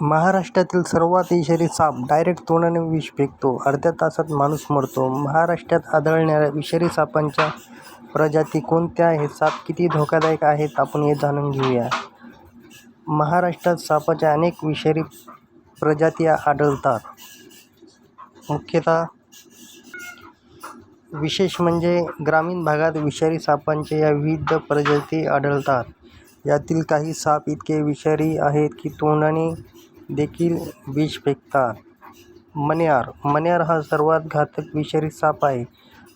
महाराष्ट्रातील सर्वात विषारी साप डायरेक्ट तोंडाने विष फेकतो. अर्ध्या तासात माणूस मरतो. महाराष्ट्रात आढळणाऱ्या विषारी सापांच्या प्रजाती कोणत्या? आहेत साप किती धोकादायक आहेत आपण हे जाणून घेऊया. महाराष्ट्रात सापांच्या अनेक विषारी प्रजाती आढळतात. मुख्यतः विशेष म्हणजे ग्रामीण भागात विषारी सापांच्या या विविध प्रजाती आढळतात. यातील काही साप इतके विषारी आहेत की तोंडाने देखील विष फेकतात. मण्यार मण्यार हा सर्वात घातक विषारी साप आहे.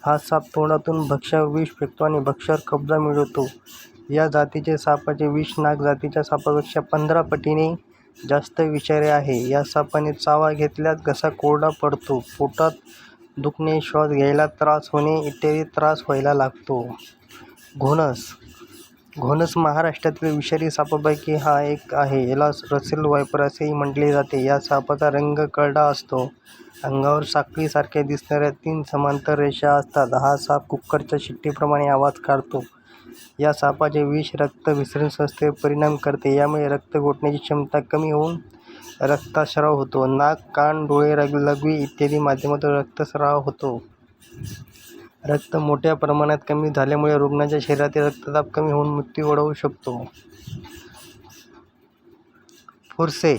हा साप तोंडातून भक्ष्यावर विष फेकतो आणि भक्ष्यावर कब्जा मिळवतो. या जातीचे सापाचे विष नाग जातीच्या सापापेक्षा पंधरा पटीने जास्त विषारी आहे. या सापाने चावा घेतल्यास घसा कोरडा पडतो, पोटात दुखणे, श्वास घ्यायला त्रास होणे इत्यादी त्रास व्हायला लागतो. घोणस घोणस महाराष्ट्रातील विषारी सापांपैकी हा एक आहे. याला रसेल वायपर असेही म्हटले जाते. या सापाचा रंग करडा असतो. अंगावर साखळीसारख्या दिसणाऱ्या तीन समांतर रेषा असतात. हा साप कुक्कुटच्या शिट्टीप्रमाणे आवाज काढतो. या सापाचे विष रक्त विसरण संस्थेवर परिणाम करते. यामुळे रक्त गोठण्याची क्षमता कमी होऊन रक्तस्राव होतो. नाक, कान, डोळे, लघवी इत्यादी माध्यमातून रक्तस्राव होतो. रक्त मोठ्या प्रमाणात कमी झाल्यामुळे रुग्णाच्या शरीरातील रक्तदाब कमी होऊन मृत्यू ओढवू शकतो. फुरसे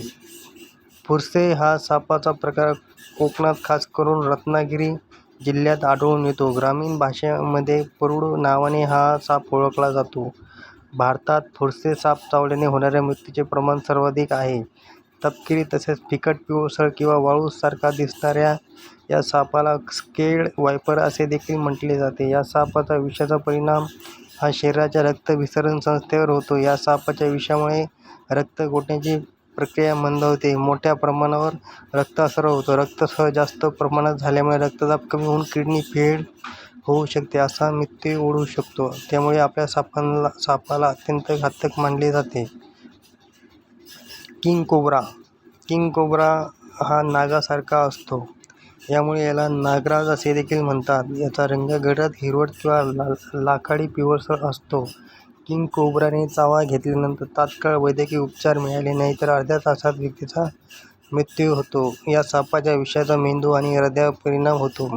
फुरसे हा सापाचा प्रकार कोकणात खास करून रत्नागिरी जिल्ह्यात आढळून येतो. ग्रामीण भाषेमध्ये परुड नावाने हा साप ओळखला जातो. भारतात फुरसे साप चावल्याने होणाऱ्या मृत्यूचे प्रमाण सर्वाधिक आहे. तपकिरी तसेच फिकट पिवळसर किंवा वाळूसारखा दिसणाऱ्या या सापाला स्केल्ड वायपर असे देखील म्हटले जाते. या सापाचा विषाचा परिणाम हा शरीराच्या रक्त विसरण संस्थेवर होतो. या सापाच्या विषामुळे रक्त गोठण्याची प्रक्रिया मंद होते मोठ्या प्रमाणावर रक्तस्राव होतो. रक्तस्राव जास्त प्रमाणात झाल्यामुळे रक्तदाब कमी होऊन किडनी फेड होऊ शकते, असा मृत्यू ओढवू शकतो. त्यामुळे आपल्या सापांना सापाला अत्यंत घातक मानले जाते. किंग कोब्रा किंग कोब्रा हा नागासारखा असतो. यामुळे याला नागराज असे देखील म्हणतात. याचा रंग गडद हिरवट किंवा ला लाखाडी पिवळसर असतो. किंग कोब्राने चावा घेतल्यानंतर तात्काळ वैद्यकीय उपचार मिळाले नाही तर अर्ध्या तासात व्यक्तीचा मृत्यू होतो. या सापाच्या विषाचा मेंदू आणि हृदयावर परिणाम होतो.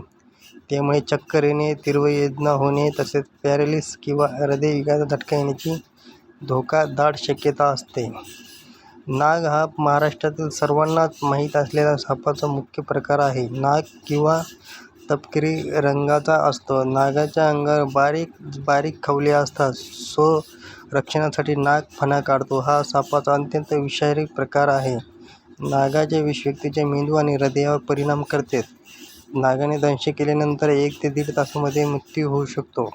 त्यामुळे चक्कर येणे, तीव्र वेदना होणे तसेच पॅरेलिस किंवा हृदयविकाचा झटका येण्याची धोका दाट शक्यता असते. नाग हा महाराष्ट्रातील सर्वांनाच माहीत असलेला सापाचा मुख्य प्रकार आहे. नाग किंवा तपकिरी रंगाचा असतो. नागाच्या अंगावर बारीक बारीक खवले असतात. सो रक्षणासाठी नाग फणा काढतो. हा सापाचा अत्यंत विषारी प्रकार आहे. नागाचे विष व्यक्तीच्या मेंदू आणि हृदयावर परिणाम करते. नागाने दंश केल्यानंतर एक ते दीड तासामध्ये मृत्यू होऊ शकतो.